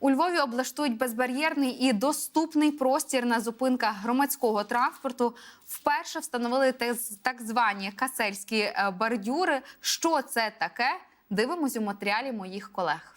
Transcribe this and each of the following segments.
У Львові облаштують безбар'єрний і доступний простір на зупинках громадського транспорту. Вперше встановили так звані касельські е, бордюри. Що це таке? Дивимось у матеріалі моїх колег.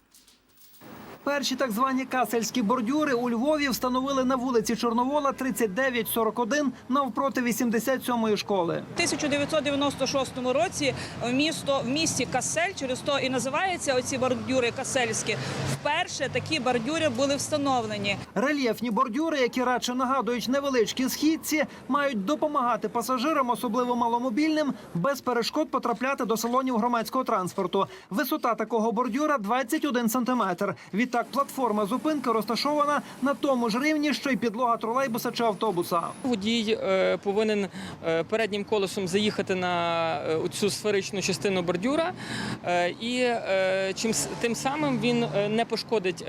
Перші так звані касельські бордюри у Львові встановили на вулиці Чорновола 3941 навпроти 87-ї школи. У 1996 році в місто в місті Касель, через то і називаються оці бордюри касельські. Вперше такі бордюри були встановлені. Рельєфні бордюри, які радше нагадують невеличкі східці, мають допомагати пасажирам, особливо маломобільним, без перешкод потрапляти до салонів громадського транспорту. Висота такого бордюра 21 сантиметр. Відтак платформа зупинки розташована на тому ж рівні, що й підлога тролейбуса чи автобуса. Водій е, повинен е, переднім колесом заїхати на е, цю сферичну частину бордюра, і чим тим самим він не пошкодить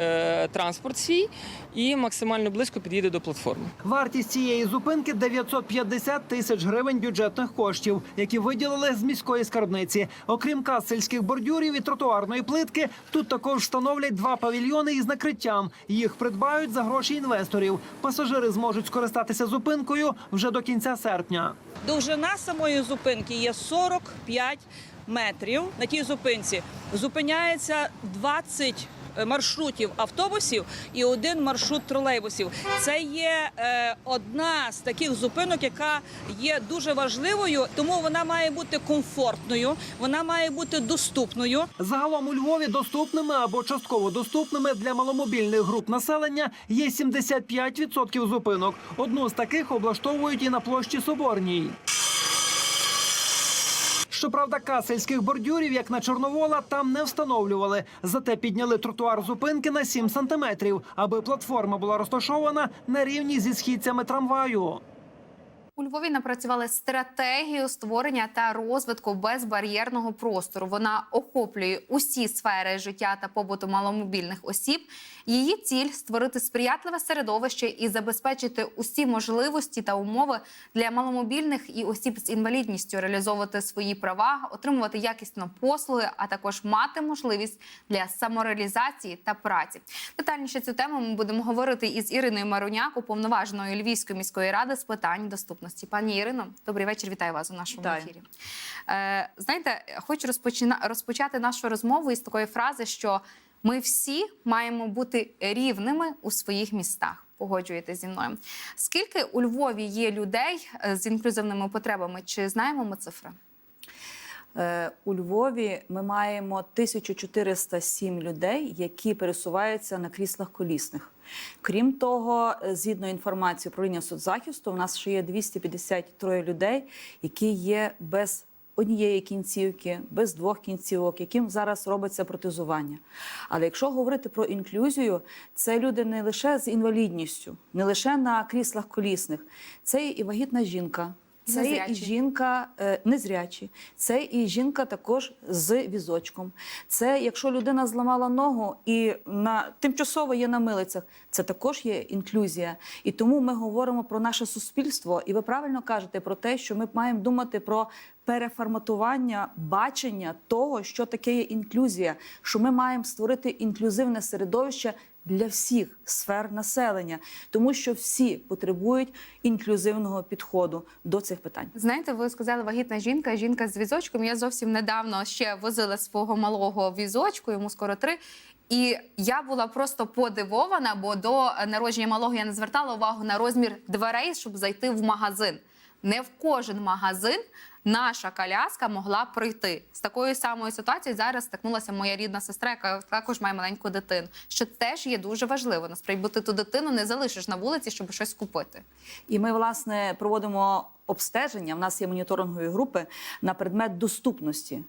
транспорт свій і максимально близько під'їде до платформи. Вартість цієї зупинки 950 тисяч гривень бюджетних коштів, які виділили з міської скарбниці. Окрім касельських бордюрів і тротуарної плитки, тут також встановлять два павільйони із накриттям. Їх придбають за гроші інвесторів. Пасажири зможуть скористатися зупинкою вже до кінця серпня. Довжина самої зупинки є 45 метрів. На тій зупинці зупиняється 20 маршрутів автобусів і один маршрут тролейбусів. Це є е, одна з таких зупинок, яка є дуже важливою, тому вона має бути комфортною, вона має бути доступною. Загалом у Львові доступними або частково доступними для маломобільних груп населення є 75% зупинок. Одну з таких облаштовують і на площі Соборній. Щоправда, касельських бордюрів, як на Чорновола, там не встановлювали. Зате підняли тротуар зупинки на 7 сантиметрів, аби платформа була розташована на рівні зі східцями трамваю. У Львові напрацювали стратегію створення та розвитку безбар'єрного простору. Вона охоплює усі сфери життя та побуту маломобільних осіб. Її ціль створити сприятливе середовище і забезпечити усі можливості та умови для маломобільних і осіб з інвалідністю реалізовувати свої права, отримувати якісно послуги, а також мати можливість для самореалізації та праці. Детальніше цю тему ми будемо говорити із Іриною Маруняк, уповноваженою Львівської міської ради з питань доступності. Пані Ірино, добрий вечір. Вітаю вас у нашому Дай. ефірі. Е, знаєте, хочу розпочина... розпочати нашу розмову із такої фрази, що ми всі маємо бути рівними у своїх містах. Погоджуєте зі мною. Скільки у Львові є людей е, з інклюзивними потребами? Чи знаємо ми цифри? Е, У Львові ми маємо 1407 людей, які пересуваються на кріслах колісних. Крім того, е, згідно інформації управління соцзахисту, у нас ще є 253 людей, які є без однієї кінцівки, без двох кінцівок, яким зараз робиться протезування. Але якщо говорити про інклюзію, це люди не лише з інвалідністю, не лише на кріслах колісних, це і вагітна жінка. Це є і жінка е, незрячі, це і жінка також з візочком. Це якщо людина зламала ногу і на тимчасово є на милицях, це також є інклюзія. І тому ми говоримо про наше суспільство. І ви правильно кажете про те, що ми маємо думати про переформатування бачення того, що таке є інклюзія, що ми маємо створити інклюзивне середовище для всіх сфер населення, тому що всі потребують інклюзивного підходу до цих питань. Знаєте, ви сказали вагітна жінка, жінка з візочком. Я зовсім недавно ще возила свого малого візочку, йому скоро три. І я була просто подивована, бо до народження малого я не звертала увагу на розмір дверей, щоб зайти в магазин. Не в кожен магазин наша коляска могла пройти. З такою самою ситуацією зараз стикнулася моя рідна сестра, яка також має маленьку дитину. Що теж є дуже важливо. Насправді, бо ти ту дитину не залишиш на вулиці, щоб щось купити. І ми, власне, проводимо обстеження. У нас є моніторингові групи на предмет доступності.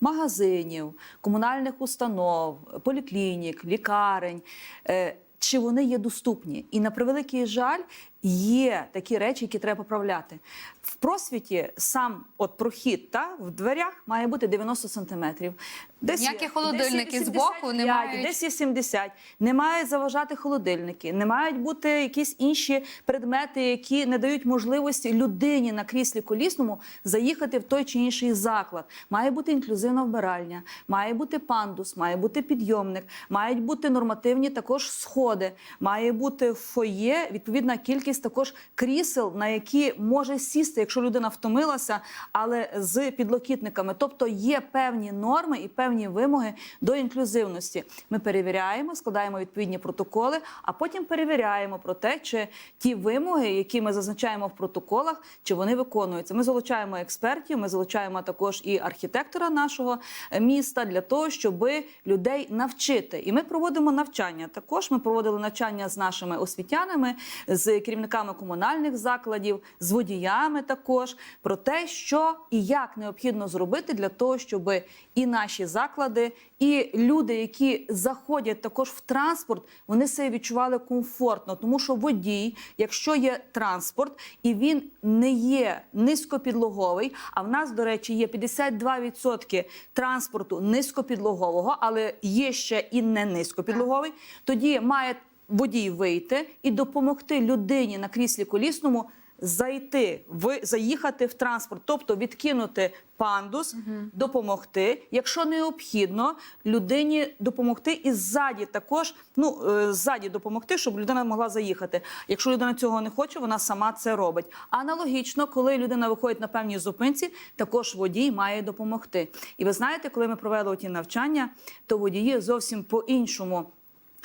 Магазинів, комунальних установ, поліклінік, лікарень, Е, чи вони є доступні? І на превеликий жаль, є такі речі, які треба поправляти. В просвіті сам от прохід та в дверях має бути 90 сантиметрів. Десь Ніякі холодильники десь є збоку не мають. Десь є 70. Не мають заважати холодильники, не мають бути якісь інші предмети, які не дають можливості людині на кріслі колісному заїхати в той чи інший заклад. Має бути інклюзивна вбиральня, має бути пандус, має бути підйомник, мають бути нормативні також сходи, має бути фоє, відповідна кількість також крісел, на які може сісти, якщо людина втомилася, але з підлокітниками. Тобто є певні норми і певні вимоги до інклюзивності. Ми перевіряємо, складаємо відповідні протоколи, а потім перевіряємо про те, чи ті вимоги, які ми зазначаємо в протоколах, чи вони виконуються. Ми залучаємо експертів, ми залучаємо також і архітектора нашого е, міста для того, щоб людей навчити. І ми проводимо навчання. Також ми проводили навчання з нашими освітянами, з керівниками комунальних закладів, з водіями також про те, що і як необхідно зробити для того, щоб і наші заклади, і люди, які заходять також в транспорт, вони себе відчували комфортно, тому що водій, якщо є транспорт і він не є низькопідлоговий, а в нас, до речі, є 52% транспорту низькопідлогового, але є ще і не низькопідлоговий, тоді має водій вийти і допомогти людині на кріслі колісному зайти в заїхати в транспорт, тобто відкинути пандус, допомогти, якщо необхідно, людині допомогти і ззаді також, ну е, ззаді допомогти, щоб людина могла заїхати. Якщо людина цього не хоче, вона сама це робить. Аналогічно, коли людина виходить на певній зупинці, також водій має допомогти. І ви знаєте, коли ми провели ті навчання, то водії зовсім по-іншому.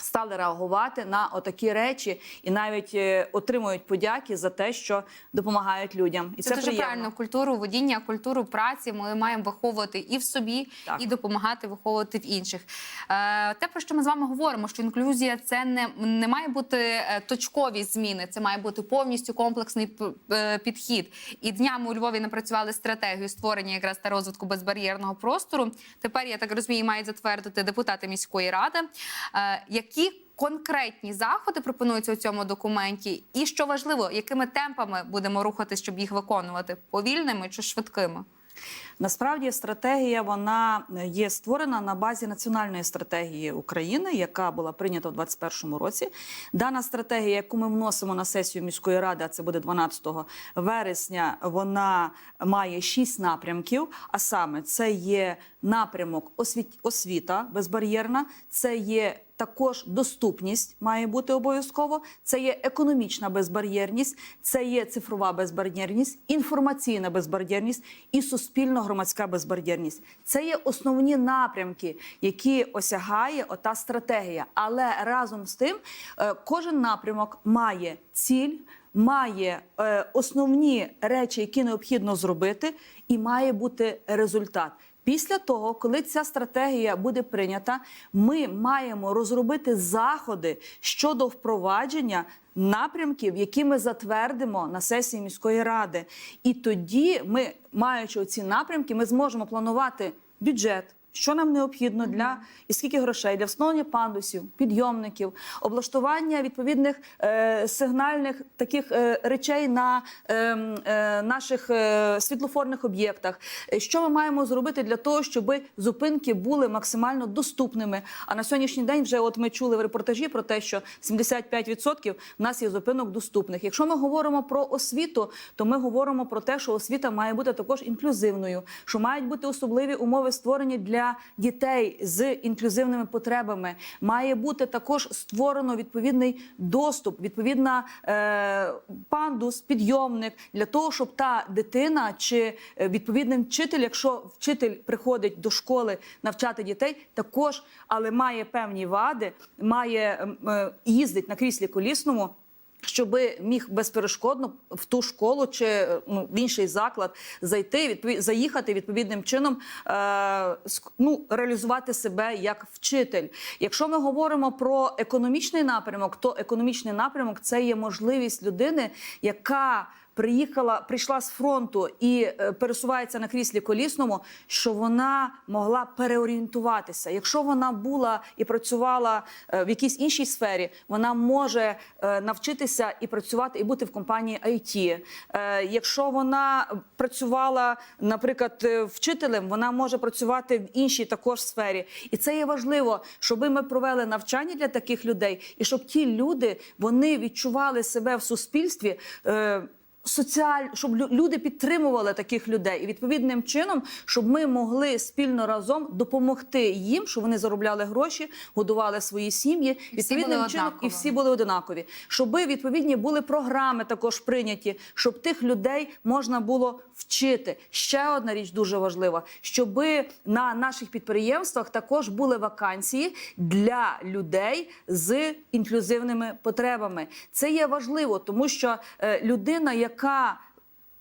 Стали реагувати на отакі речі і навіть е, отримують подяки за те, що допомагають людям. І Це, це, дуже приємно. правильно. Культуру водіння, культуру праці ми маємо виховувати і в собі, Так. і допомагати виховувати в інших. Е, те, про що ми з вами говоримо, що інклюзія це не, не має бути е, точкові зміни, це має бути повністю комплексний підхід. І днями у Львові напрацювали стратегію створення якраз та розвитку безбар'єрного простору. Тепер я так розумію, мають затвердити депутати міської ради. Які конкретні заходи пропонуються у цьому документі, і що важливо, якими темпами будемо рухатись, щоб їх виконувати повільними чи швидкими? Насправді стратегія вона є створена на базі національної стратегії України, яка була прийнята у 2021 році. Дана стратегія, яку ми вносимо на сесію міської ради, а це буде 12 вересня. Вона має шість напрямків. А саме це є напрямок освіт... освіта безбар'єрна, це є також доступність має бути обов'язково. Це є економічна безбар'єрність, це є цифрова безбар'єрність, інформаційна безбар'єрність і суспільно-громадська безбар'єрність. Це є основні напрямки, які осягає ота стратегія. Але разом з тим, е, кожен напрямок має ціль. Має е, основні речі, які необхідно зробити, і має бути результат. Після того, коли ця стратегія буде прийнята, ми маємо розробити заходи щодо впровадження напрямків, які ми затвердимо на сесії міської ради. І тоді ми, маючи ці напрямки, ми зможемо планувати бюджет. Що нам необхідно для і скільки грошей для встановлення пандусів, підйомників, облаштування відповідних е, сигнальних таких е, речей на е, е, наших е, світлофорних об'єктах? Е, Що ми маємо зробити для того, щоб зупинки були максимально доступними? А на сьогоднішній день вже от ми чули в репортажі про те, що 75% в нас є зупинок доступних. Якщо ми говоримо про освіту, то ми говоримо про те, що освіта має бути також інклюзивною, що мають бути особливі умови створені для дітей з інклюзивними потребами. Має бути також створено відповідний доступ, відповідна е, пандус, підйомник для того, щоб та дитина чи е, відповідний вчитель, якщо вчитель приходить до школи навчати дітей, також але має певні вади, має е, їздить на кріслі колісному. Щоб міг безперешкодно в ту школу чи ну, в інший заклад зайти, відповід, заїхати відповідним чином, е, ну, реалізувати себе як вчитель. Якщо ми говоримо про економічний напрямок, то економічний напрямок це є можливість людини, яка приїхала, прийшла з фронту і е, пересувається на кріслі колісному, що вона могла переорієнтуватися. Якщо вона була і працювала е, в якійсь іншій сфері, вона може е, навчитися і працювати і бути в компанії IT. Якщо вона працювала, наприклад, вчителем, вона може працювати в іншій також сфері. І це є важливо, щоб ми провели навчання для таких людей, і щоб ті люди вони відчували себе в суспільстві. Соціаль, щоб люди підтримували таких людей, і відповідним чином, щоб ми могли спільно разом допомогти їм, щоб вони заробляли гроші, годували свої сім'ї. І Відповідним чином і всі були одинакові. Щоб відповідні були програми також прийняті, щоб тих людей можна було вчити. Ще одна річ дуже важлива, щоб на наших підприємствах також були вакансії для людей з інклюзивними потребами. Це є важливо, тому що е, людина, яка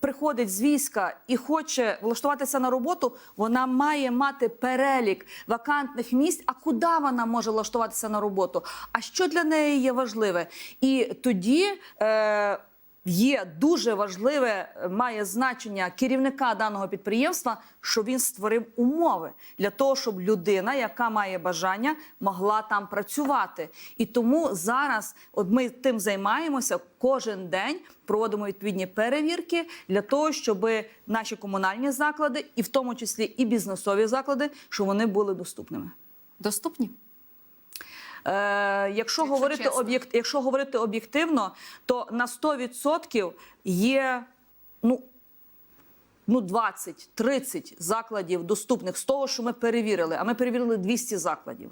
Приходить з війська і хоче влаштуватися на роботу, вона має мати перелік вакантних місць. А куди вона може влаштуватися на роботу? А що для неї є важливе? І тоді е, є дуже важливе, е, має значення керівника даного підприємства, що він створив умови для того, щоб людина, яка має бажання, могла там працювати. І тому зараз, от ми тим займаємося кожен день. Проводимо відповідні перевірки для того, щоб наші комунальні заклади, і в тому числі і бізнесові заклади, щоб вони були доступними. Доступні? Е, якщо, говорити об'єкт, якщо говорити об'єктивно, то на 100% є ну, ну 20-30 закладів доступних з того, що ми перевірили. А ми перевірили 200 закладів.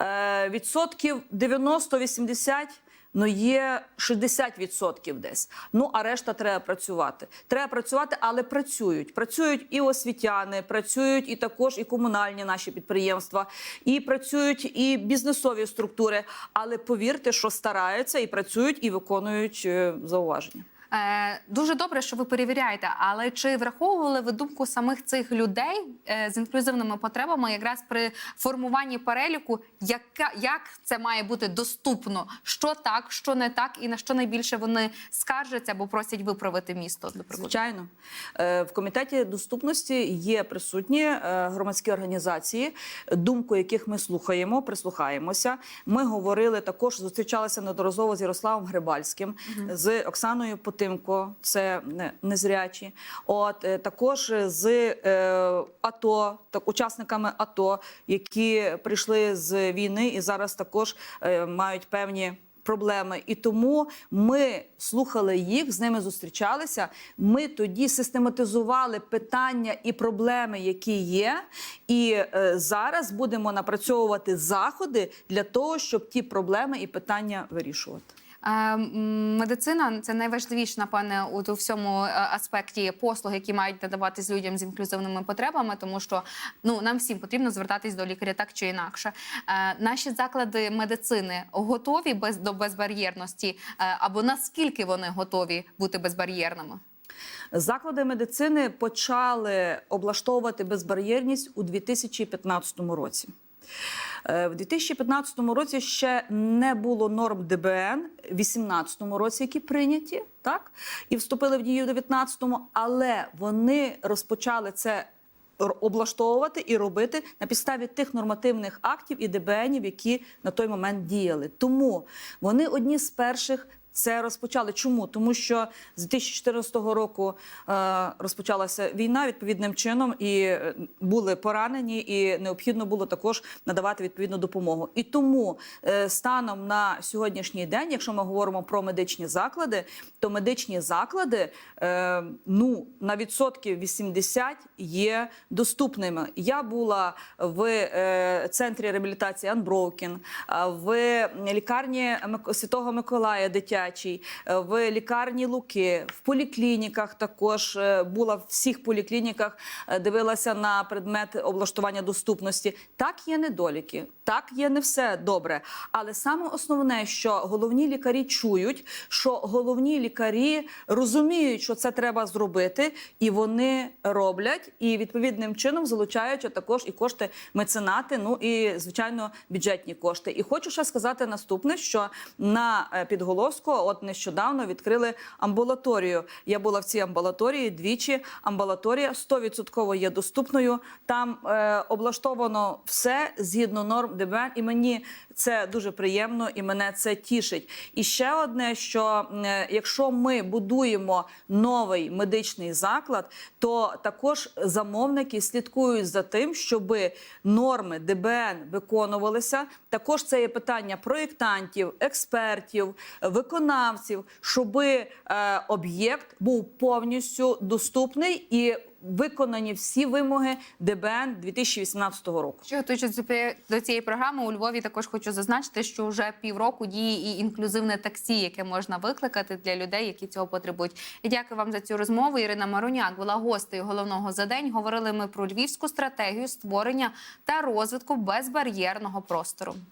Е, відсотків 90-80 Ну, є 60% десь. Ну, а решта треба працювати. Треба працювати, але працюють. Працюють і освітяни, працюють і також і комунальні наші підприємства, і працюють і бізнесові структури. Але повірте, що стараються і працюють, і виконують е, зауваження. Е, дуже добре, що ви перевіряєте, але чи враховували ви думку самих цих людей е, з інклюзивними потребами, якраз при формуванні переліку, яка як це має бути доступно? Що так, що не так, і на що найбільше вони скаржаться або просять виправити місто? Звичайно, Е, в комітеті доступності є присутні громадські організації, думку яких ми слухаємо, прислухаємося. Ми говорили також, зустрічалися неодноразово з Ярославом Грибальським, з Оксаною Потимко, це незрячі. От е, також з е, АТО, так учасниками АТО, які прийшли з війни і зараз також е, мають певні проблеми. І тому ми слухали їх, з ними зустрічалися. Ми тоді систематизували питання і проблеми, які є. І е, зараз будемо напрацьовувати заходи для того, щоб ті проблеми і питання вирішувати. Е, Медицина це найважливіше, напевне, у всьому е, аспекті послуг, які мають надаватись людям з інклюзивними потребами, тому що ну нам всім потрібно звертатись до лікаря так чи інакше. Е, Наші заклади медицини готові без до безбар'єрності, або наскільки вони готові бути безбар'єрними? Заклади медицини почали облаштовувати безбар'єрність у 2015 році. Е, В 2015 році ще не було норм ДБН, в 2018 році, які прийняті, так і вступили в дію в 2019, але вони розпочали це облаштовувати і робити на підставі тих нормативних актів і ДБНів, які на той момент діяли. Тому вони одні з перших. Це розпочали. Чому? Тому що з 2014 року е, розпочалася війна відповідним чином, і е, були поранені, і необхідно було також надавати відповідну допомогу. І тому е, станом на сьогоднішній день, якщо ми говоримо про медичні заклади, то медичні заклади ну на відсотків 80 є доступними. Я була в центрі реабілітації Unbroken, а в лікарні Святого Миколая дитячій, е, в лікарні Луки, в поліклініках також е, була в всіх поліклініках, е, дивилася на предмет облаштування доступності. Так є недоліки, так є не все добре. Але саме основне, що головні лікарі чують, що головні лікарі розуміють, що це треба зробити, і вони роблять, і відповідним чином залучають також і кошти меценати, ну і звичайно бюджетні кошти. І хочу ще сказати наступне: що на підголоску того, от нещодавно відкрили амбулаторію. Я була в цій амбулаторії двічі. Амбулаторія 100% є доступною. Там е, облаштовано все згідно норм ДБН, і мені це дуже приємно, і мене це тішить. І ще одне, що е, якщо ми будуємо новий медичний заклад, то також замовники слідкують за тим, щоб норми ДБН виконувалися. Також це є питання проєктантів, експертів, виконавців, щоб е, об'єкт був повністю доступний і виконані всі вимоги ДБН 2018 року. Що готуючись до цієї програми у Львові, також хочу зазначити, що вже півроку діє і інклюзивне таксі, яке можна викликати для людей, які цього потребують. І дякую вам за цю розмову. Ірина Маруняк була гостею головного за день. Говорили ми про львівську стратегію створення та розвитку безбар'єрного простору.